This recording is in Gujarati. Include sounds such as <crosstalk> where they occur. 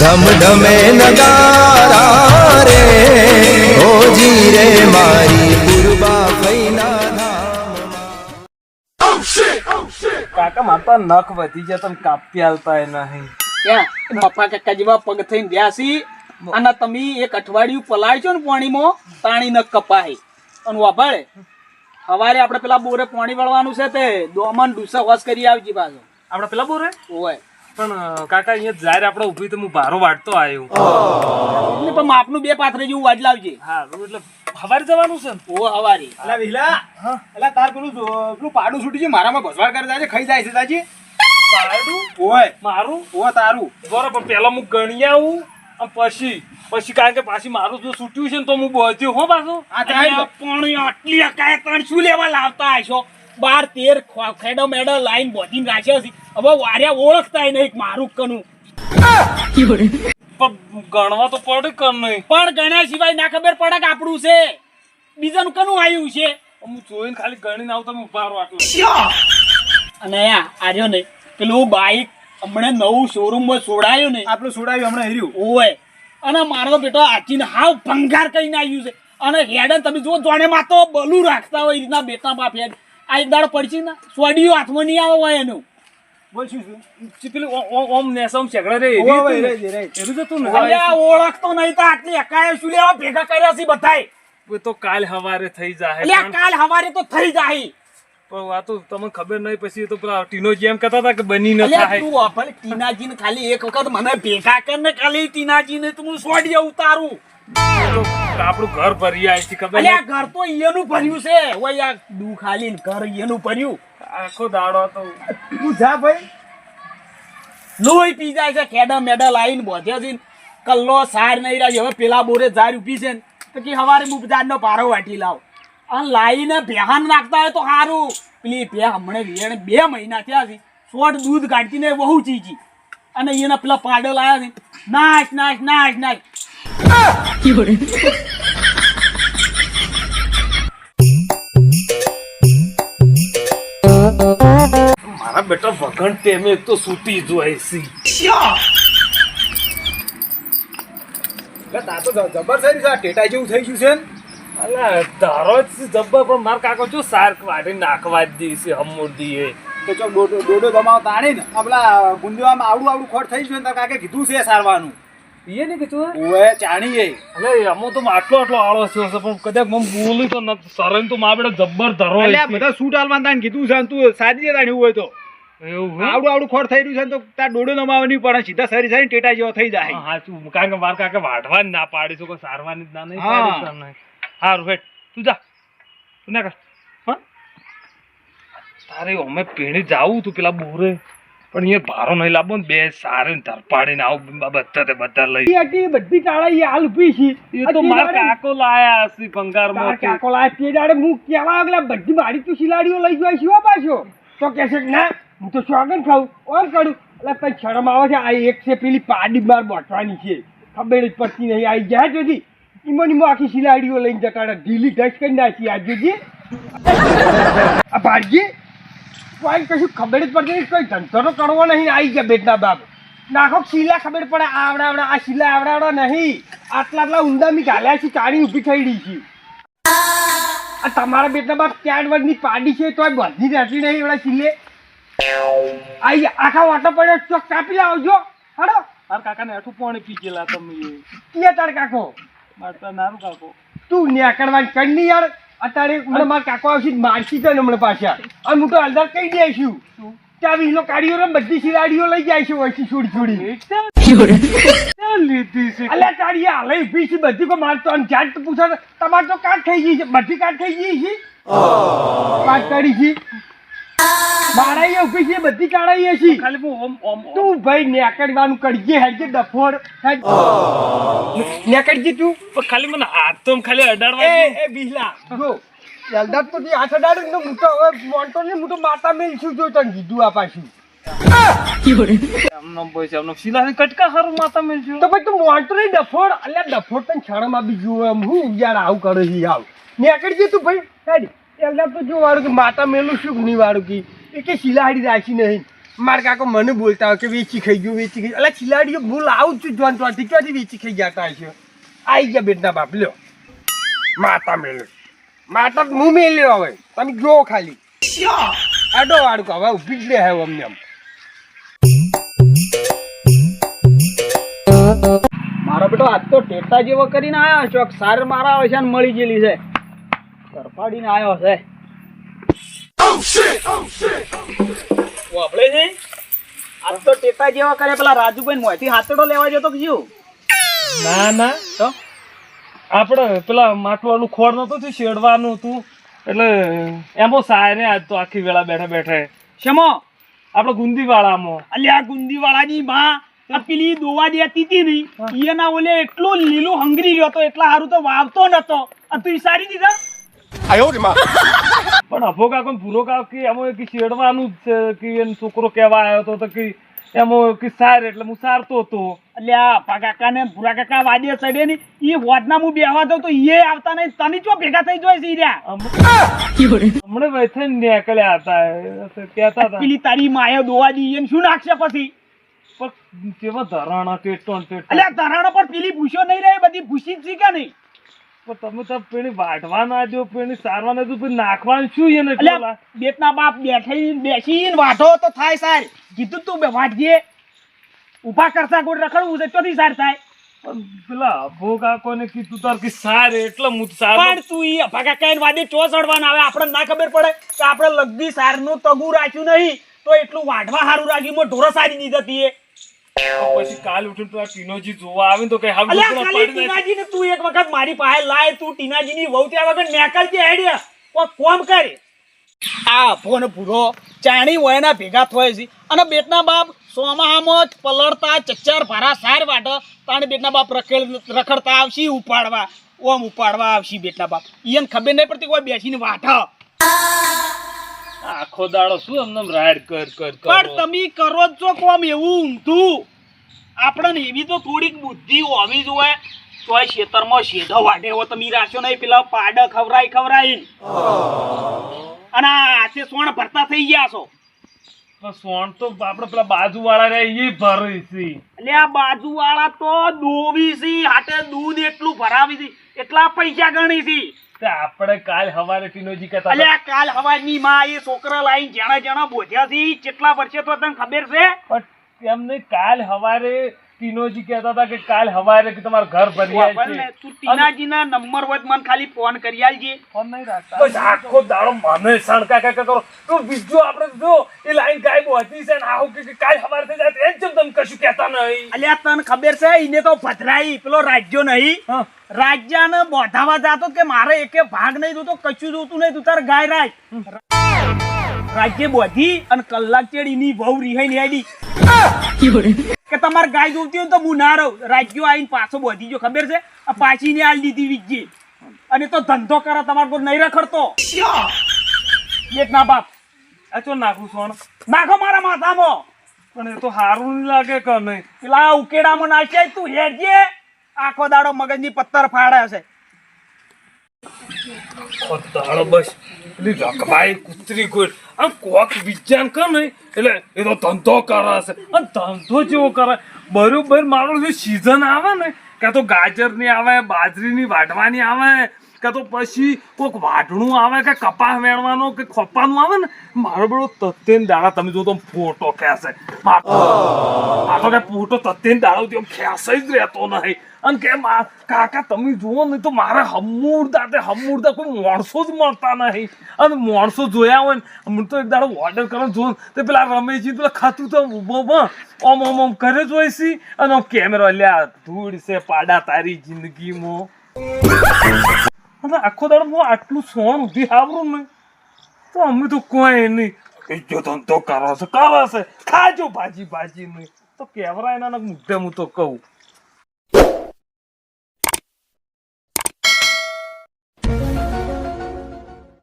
ધમ ધમે નગારા રે ઓજી રે મારી પૂર્વા ફૈના કાકા માતા નખ વધી જાય તમે કાપી આલતા નહીં. ક્યાં? પપ્પા કાકા જેવા પગ થઈને બ્યાસી અને તમે એક અઠવાડિયું પલાળશો ને પાણીમાં પાણી ન કપાય. અને વાભાળે સવારે આપણે પેલા બોરે પાણી વળવાનું છે તે. દોમન ડુસા વોશ કરી આવજી પાછો. આપણે પેલા બોરે? ઓય. પણ કાકા અહીંયા જાહેર આપણે ઊભી તો હું ભારો વાટતો આવ્યો. એટલે પણ માપનું બે પાથરે જેવું વાજ લાવજે. હા એટલે હવારે જવાનું છે ને? ઓ હવારી. અલા હા. અલા તાર પેલું પેલું પાડું છૂટી છે મારામાં ભસવાડ કરે જાય છે ખાઈ જાય છે તાજી પાડું? ઓય. મારું? ઓ તારું. બરો પણ પહેલા હું ગણી આવું અને પછી પછી કારણ કે પાછી મારું જો છૂટ્યું છે ને તો હું બોધ્યો હો પાછો. આ પાણી આટલી અકાય તણ શું લેવા લાવતા હશો બાર તેર ખો- ખેડો મેડો લાઈન બોધીને રાખ્યો છે. હવે વાર્યા ઓળખતા નહીં મારું કનું. પણ ગણવા તો પડે કર નહીં? પણ ગણ્યા સિવાય ના ખબર પડે કે આપણું છે. બીજાનું કનું આવ્યું છે? હું જોઈને ખાલી ગણીને આવતો હું ભારો આટલો. અને આ આર્યો ને પેલું બાઈક હમણાં નવું શોરૂમમાં છોડાયું ને. આપણું છોડાયું હમણાં હેર્યું. ઓય અને મારો બેટો આચીને હાવ ભંગાર કરીને આવ્યું છે. અને હેડન તમે જો જોણે માં તો બલું રાખતા હોય એ રીતના બેટા બાપ હેડ આ દાડો પડશે ને સોડિયું હાથમાં નહીં આવે હોય એનું. બોલ શું શું ચી પેલી ઓ- ઓ- ઓમ નેસમ છેગડે રે ઓવે, ઓવે, એવી રે, હતી રે, ને? રે. એવી જ હતું ને અરે આ ઓળખતો નહીં તો આટલી એકાએ શું લેવા ભેગા કર્યા છે બધાય? તો કાલ હવારે થઈ જાય કાલ હવારે તો થઈ જાય પણ આ તો તમને ખબર નહીં પછી તો પેલા ટીનો જેમ કહેતા હતા કે બની ન થાય. તું વાપરે ટીનાજીને ખાલી એક વખત મને ભેગા કર ને ખાલી ટીનાજીને તું હું સોડીએ ઉતારું. આપણું ઘર ભરી આવી છે ખબર અલ્યા ઘર તો ઈયનું ભર્યું છે. ઓય આ દુ ખાલી ઘર ઈયનું ભર્યું. આખો દાડો તો તું જા ભાઈ. લોહી પી જાય છે કેડા મેડા લાઈન બોધ્યા છે કલ્લો સાર નહીં રહી હવે પેલા બોરે ઝાર ઊભી છે તો કે હવારે બુબજારનો પારો વાટી લાવ. અને લાઈને ભેહાન નાખતા હોય તો સારું પેલી ભે હમણે વેણ બે મહિના થયા છે. સોટ દૂધ કાઢતી ને બહુ ચીચી અને એના પેલા પાડો લાયા છે. નાશ નાશ નાશ નાશ. મારા બેટા વગણ તેમે તો સૂતી જ હોય છે. તો જબર થઈ ટેટા જેવું થઈ ગયું છે અલા ધારો જ જબ્બર પણ મારા કાકો જો સાર્ક નાખવા જ દીશે હમુરદી એ તો ચો ડોડો ડોડો જમાવ તાણી ને. આ પેલા આવડું આવડું ખોટ થઈ ગયું ને તાર કાકે કીધું છે સારવાનું એ ને કીધું ઓએ ચાણીએ. અલે અમો તો આટલો આટલો આળો છે પણ કદાચ મમ બોલું તો સરણ તો મા બેટા જબ્બર ધરો એટલે. બધા સૂટ આલવાનું તાણે કીધું છે તું સાદી દે તાણી હોય તો. એવું આવડું આવડું ખોટ થઈ રહ્યું છે ને તો તાર ડોડો નમાવવાની પડે સીધા સારી સારી ટેટા જેવો થઈ જાય. હા, તું કારણ કે માર કાકે વાઢવા જ ના પાડી શકો સારવાની જ ના નહીં હા. પાડી તમને હારું હેઠ તું જા. તું ના કર. હા? તારે અમે પીણી જાવું તું પેલા બોરે. પણ એ ભારો નહીં લાવો ને બે સારે ધરપાડીને આવું બધા તે બધા લઈ હતી બધી કાળા એ હાલ ઊભી છે. એ તો માર કાકો લાયા હશે ભંગારમાં કાકો લાયા તે દાડે હું કેવા આગલા બધી મારી તું શિલાડીઓ લઈ જાય શું પાછો. તો કે છે ના હું તો સ્વાગત ખાઉં ઓર કરું. એટલે પછી શરમ આવે છે આ એક છે પેલી પાડી માર બોટવાની છે. ખબર જ પડતી નહીં આવી જાય જોજી ઈમો નીમો આખી શિલાડીઓ લઈને જતા ઢીલી ઢસ કરી નાખી આ આ ભાડજી કોઈ કશું ખબર જ પડતી નહીં કોઈ ધંધો તો કરવો નહીં. આવી ગયા બેટના બાપ. નાખો શીલા ખબર પડે. આવડા આવડા આ શીલા આવડા આવડા નહીં. આટલા આટલા ઊંડા મી ગાલ્યા છે. ચાણી ઊભી થઈ રહી છે. આ તમારા બેટના બાપ ચાર વર્ષની પાડી છે? તોય બધી રહેતી નહીં એવડા શીલે. આઈ આખા વાટો પડ્યો. ચોક કાપી લાવજો. હડો મારા કાકાને હેઠું પાણી પી ગયેલા તમે. કે તાર કાકો? મારતા નાનું કાકો. તું નેકડવાની કરની યાર. અત્યારે હમણાં મારા કાકો આવશે મારશી તો હમણાં પાછા. અને હું તો હાલદાર કહી દઈશું ત્યાં વીલો કાઢીઓ ને બધી શિલાડીઓ લઈ જાય છે વચ્ચે છોડી છોડી. લીધી છે. અલ્યા તારી હાલે ઊભી છે બધી કો મારતો અને જાત તો પૂછો તમારે તો કાટ થઈ ગઈ છે. બધી કાટ થઈ ગઈ છે? કાટ કરી છે. છે બધી કાઢાઈ છે. ખાલી હું ઓમ ઓમ ઓમ. તું ભાઈ નેકડવાનું કરજે હેડજે ડફોડ હેડ. નેકડજી તું. પણ ખાલી મને હાથ તો ખાલી અડાડવા એ એ બિહલા જો જલદાર તો જે હાથ અડાડે ને હું તો હવે મોન્ટો ને હું તો માતા મેલશું જો તને કીધું આ પાછું. એમનો શીલા કટકા હારું માતા મેલજો તો ભાઈ તું મોન્ટો નહીં ડફોડ અલ્યા ડફોડ તને શરમ આપી જુઓ હું યાર આવું કરે છે આવ નેકડજી તું ભાઈ. હેડ એલદાર તો જો વાળું કે માતા મેલું શું નહીં વાળું કે? એ કે શિલાહાડી રાખી નહીં. મારા કાકો મને બોલતા હોય કે વેચી ખાઈ ગયું વેચી ખાઈ એટલે ખિલાડીઓ ભૂલ આવું જ છું જોન ત્યાંથી ક્યાંથી વેચી ખાઈ ગયા જતા છે? આવી ગયા બેટના બાપ લ્યો. માતા મેલ્યો. માતા તો હું મેલ્યો હવે? તમે જો ખાલી. આડો વાળું હવે ઊભી જ લે હવે અમને આમ. મારો બેટો આજ તો ટેટા જેવો કરીને આવ્યો ચોક સાર મારા આવે છે ને મળી ગયેલી છે. તરફાડીને આવ્યો છે. વાપરે છે આજ જેવા કરે પેલા રાજુભાઈ મોંથી હાથડો લેવા જતો કે શું? ના ના તો આપણે પેલા માટવાળું ખોળ નતું થયું શેડવાનું હતું. એટલે એમાં સાયરે આજ તો આખી વેળા બેઠા બેઠા. શેમો? આપણે ગુંદી વાળામાં અલ્યા ગુંદી વાળાની માં આ પેલી દોવા દેતી હતી નહીં એના ઓલે એટલું લીલું હંગરી રહ્યો તો એટલા સારું તો વાવતો નતો. આ તું સારી દીધા? પણ અભો કાકો ભૂરો કાકો કે એમાં કે શેડવાનું છે કે એનો છોકરો કહેવા આવ્યો હતો તો કે એમાં કિસ્સાર એટલે હું સારતો હતો. એટલે આ કાકા ને ભૂરા કાકા વાદે ચડે ને એ હોદના હું બેહવા દઉં તો એ આવતા નહીં તને ચો ભેગા થઈ જોઈ છે રહ્યા? હમણાં વૈથે નીકળ્યા હતા કહેતા હતા. પેલી તારી માયા દોવા દી એને શું નાખશે પછી? પણ કેવા ધરાણા ટેટો ટેટો. અલ્યા તરાણો પર પેલી ભૂસ્યો નહીં રહે બધી ભૂસી જ કે નહીં? તમે તો પેલી વાઢવા ના દો પેલી સારવા ના પેલી નાખવાનું શું એને અલ્યા બેટના બાપ બેઠી બેસીને વાઢો તો થાય સાર કીધું તું બે વાઢજે ઊભા કરતા કોઈ રખડવું છે ચોથી સાર થાય. પેલા અભો કાકો ને કીધું તાર કે સાર એટલે હું સાર પણ તું ઈ અભા કાકા એને વાદે ચો ચડવાના આવે આપણને ના ખબર પડે કે આપણે લગી સારનું તગુ રાખ્યું નહીં. તો એટલું વાઢવા સારું રાખ્યું ઢોરો સારી દીધા તી એ. પછી કાલ ઉઠીને તો આ ટીનોજી જોવા આવે તો કઈ હાલ ટીનાજી. ટીનાજીને તું એક વખત મારી પાસે લાય તું ટીનાજીની વહુ ત્યાં વગર નેકળજે હેડ્યા કોઈ કોમ કરે? આ ફોન પૂરો ચાણી વયના ભેગા થાય છે. અને બેટના બાપ સોમાહામાં જ પલળતા ચચ્ચર ભારા સાર વાટો તાણે બેટના બાપ રખેડ રખડતા આવશે ઉપાડવા. ઓમ ઉપાડવા આવશે બેટના બાપ. ઈયન ખબર નહીં પડતી કોઈ બેસીને વાઠા આખો દાડો શું એમને રાઈડ કર કર પણ તમે કરો જ છો કોમ એવું ઊંધું. આપણને એવી તો થોડીક બુદ્ધિ હોવી જોઈએ. તોય ખેતરમાં શેઢો વાટે એવો તમે રાખ્યો નહીં. પેલા પાડ ખવરાઈ ખવરાઈ અને આજે સોણ ભરતા થઈ ગયા છો. સોણ તો આપણે પેલા બાજુ વાળા રે એ ભરી છે. એટલે આ બાજુ વાળા તો દોવી છે. હાટે દૂધ એટલું ભરાવી છે. એટલા પૈસા ગણી છે. તે આપણે કાલ હવારે ટીનોજી કહેતા આ કાલ હવાની માં એ છોકરા લાઈન જણા જણા બોધ્યા છે કેટલા વર્ષે તો તને ખબર છે? પણ એમને કાલ હવારે ટીનોજી કહેતા હતા કે કાલ હવારે કે તમારું ઘર ભરી છે તું ટીનાજીના નંબર હોય મને ખાલી ફોન કરી આલજે. ફોન નહીં રાખતા. બસ આખો દાડો મને સણકા કાકા કરો. તો બીજો આપણે જો એ લાઈન ગાયબ હતી છે ને આવું કે કાલ હવારે થઈ જાય એમ જેમ તમે કશું કહેતા નહીં? અલ્યા તને ખબર છે એને તો ભદ્રાઈ પેલો રાજ્યો નહીં. રાજ્ય રાજ્યને બોધાવા જાતો કે મારે એકે ભાગ નહીં જોતો કશું જોતું નહીં તું તાર ગાય રાજ રાજ્ય બોધી અને કલાક ચેડ ઈની વહુ રિહાઈ નેડી <laughs> કે તમારે ગાય જોતી હોય તો હું ના રહું રાજ્યો આવીને પાછો બોધી જો ખબર છે? આ પાછી ને આલ દીધી વીજજી અને તો ધંધો કરો તમારે કોઈ નહીં રખડતો. એક ના બાપ. અચો નાખું સોણ? નાખો મારા માથામાં. પણ એ તો સારું નહીં લાગે કે નહીં. પેલા ઉકેડામાં નાખે તું હેરજે આખો દાડો મગજની પથ્થર ફાડે છે. ઓ બસ. પેલી રકભાઈ કુતરી કોઈ. આમ કોક વિજ્ઞાન કર નહીં એટલે એ તો ધંધો કરાશે. અને ધંધો જેવો કરાય. બરોબર, મારો જે સિઝન આવે ને, કાં તો ગાજરની આવે, બાજરીની વાઢવાની આવે, કાં તો પછી કોક વાઢણું આવે, કે કપાસ વેણવાનો કે ખોપાનું આવે ને, મારો બધો તત્તેન દાડા તમે જો તો ફોટો ખેંચે. મારો કે ફોટો તત્તેન તો ખેંચાઈ જ રહેતો નહીં. અને કે કાકા, તમે જુઓ ને તો મારે હમુરદા તે હમુરદા કોઈ માણસો જ મળતા નહીં. અને માણસો જોયા હોય ને, હું તો એક દાડો ઓર્ડર કરવા જોઉં તો પેલા રમેશજી પેલા ખાતું તો ઊભો ઓમ ઓમ ઓમ કરે જ હોય છે અને આમ કેમેરો લ્યા ધૂળ છે પાડા તારી જિંદગીમાં. અને આખો દાડો હું આટલું સોણ ઊભી આવરું ને, તો અમે તો કોઈ નહીં. જો ધંધો કરો છે કરો છે. ખાજો ભાજી ભાજી નહીં તો કેવરા એના મુદ્દે હું તો કહું.